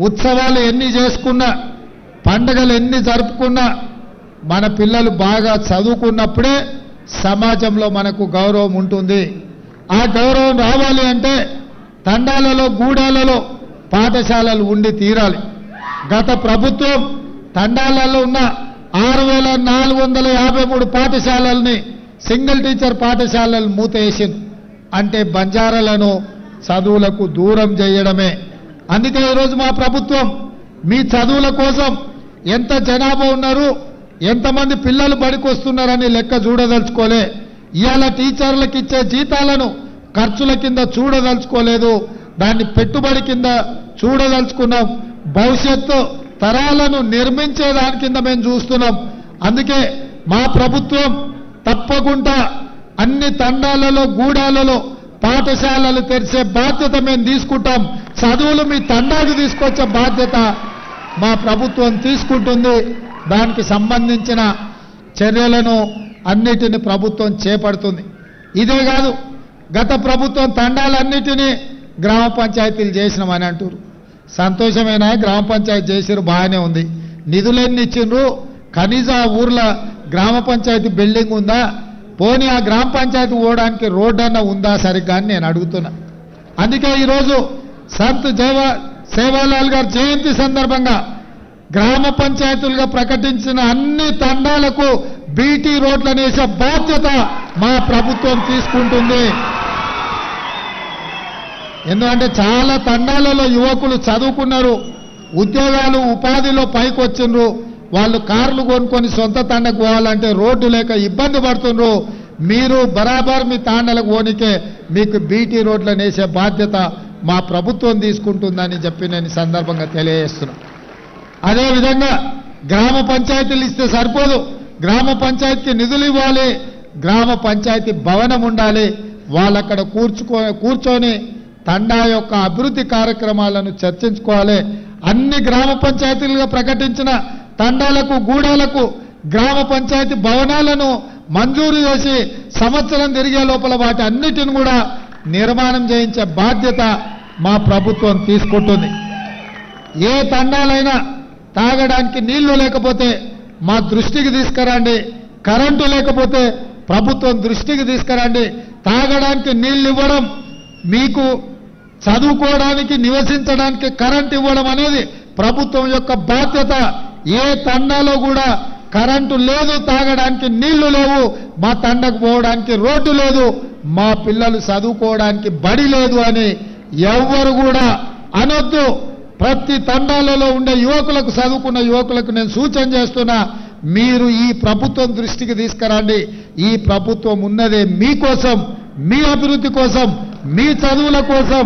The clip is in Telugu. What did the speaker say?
ఉత్సవాలు ఎన్ని చేసుకున్నా పండగలు ఎన్ని జరుపుకున్నా మన పిల్లలు బాగా చదువుకున్నప్పుడే సమాజంలో మనకు గౌరవం ఉంటుంది. ఆ గౌరవం రావాలి అంటే తండాలలో గూడాలలో పాఠశాలలు ఉండి తీరాలి. గత ప్రభుత్వం తండాలలో ఉన్న ఆరు వేల నాలుగు వందల యాభై మూడు పాఠశాలల్ని సింగిల్ టీచర్ పాఠశాలలు మూతేసింది. అంటే బంజారాలను చదువులకు దూరం చేయడమే. అందుకే ఈరోజు మా ప్రభుత్వం మీ చదువుల కోసం ఎంత జనాభా ఉన్నారు ఎంతమంది పిల్లలు బడికి వస్తున్నారని లెక్క చూడదలుచుకోలే. ఇవాళ టీచర్లకు ఇచ్చే జీతాలను ఖర్చుల కింద చూడదలుచుకోలేదు. దాన్ని పెట్టుబడి కింద చూడదలుచుకున్నాం. భవిష్యత్తు తరాలను నిర్మించే దాని కింద మేము చూస్తున్నాం. అందుకే మా ప్రభుత్వం తప్పకుండా అన్ని తండాలలో గూడాలలో పాఠశాలలు తెరిచే బాధ్యత మేము తీసుకుంటాం. చదువులు మీ తండాకు తీసుకొచ్చే బాధ్యత మా ప్రభుత్వం తీసుకుంటుంది. దానికి సంబంధించిన చర్యలను అన్నిటిని ప్రభుత్వం చేపడుతుంది. ఇదే కాదు గత ప్రభుత్వం తండాలన్నిటినీ గ్రామ పంచాయతీలు చేసినామని అంటారు సంతోషమైన? గ్రామ పంచాయతీ చేసారు బాగానే ఉంది. నిధులెన్ని ఇచ్చిండ్రు? కనీసం ఆ ఊర్లో గ్రామ పంచాయతీ బిల్డింగ్ ఉందా? పోనీ ఆ గ్రామ పంచాయతీ పోవడానికి రోడ్డు అన్న ఉందా సరిగ్గా అని నేను అడుగుతున్నా. అందుకే ఈరోజు సంత్ జైవ సేవాలాల్ గారి జయంతి సందర్భంగా గ్రామ పంచాయతీలుగా ప్రకటించిన అన్ని తండాలకు బీటీ రోడ్లను వేసే బాధ్యత మా ప్రభుత్వం తీసుకుంటుంది. ఎందుకంటే చాలా తండాలలో యువకులు చదువుకున్నారు ఉద్యోగాలు ఉపాధిలో పైకి వచ్చిండ్రు వాళ్ళు కార్లు కొనుక్కొని సొంత తండకు పోవాలంటే రోడ్డు లేక ఇబ్బంది పడుతుండ్రు. మీరు బరాబర్ మీ తాండలకు పోనికే మీకు బీటీ రోడ్లను వేసే బాధ్యత మా ప్రభుత్వం తీసుకుంటుందని చెప్పి నేను సందర్భంగా తెలియజేస్తున్నా. అదేవిధంగా గ్రామ పంచాయతీలు ఇస్తే సరిపోదు. గ్రామ పంచాయతీకి నిధులు ఇవ్వాలి. గ్రామ పంచాయతీ భవనం ఉండాలి. వాళ్ళు అక్కడ కూర్చుకో కూర్చొని తండా యొక్క అభివృద్ధి కార్యక్రమాలను చర్చించుకోవాలి. అన్ని గ్రామ పంచాయతీలుగా ప్రకటించిన తండాలకు గూడాలకు గ్రామ పంచాయతీ భవనాలను మంజూరు చేసి సంవత్సరం తిరిగే లోపల వాటి అన్నిటిని కూడా నిర్మాణం చేయించే బాధ్యత మా ప్రభుత్వం తీసుకుంటుంది. ఏ తండాలైనా తాగడానికి నీళ్ళు లేకపోతే మా దృష్టికి తీసుకురండి కరెంటు లేకపోతే ప్రభుత్వం దృష్టికి తీసుకురండి తాగడానికి నీళ్ళు ఇవ్వడం మీకు చదువుకోవడానికి నివసించడానికి కరెంట్ ఇవ్వడం అనేది ప్రభుత్వం యొక్క బాధ్యత. ఏ తండాలో కూడా కరెంటు లేదు తాగడానికి నీళ్ళు లేవు మా తండకు పోవడానికి రోడ్డు లేదు మా పిల్లలు చదువుకోవడానికి బడి లేదు అని ఎవ్వరు కూడా అనొద్దు. ప్రతి తండాలలో ఉండే యువకులకు చదువుకున్న యువకులకు నేను సూచన చేస్తున్నా మీరు ఈ ప్రభుత్వం దృష్టికి తీసుకురండి. ఈ ప్రభుత్వం ఉన్నదే మీకోసం మీ అభివృద్ధి కోసం మీ చదువుల కోసం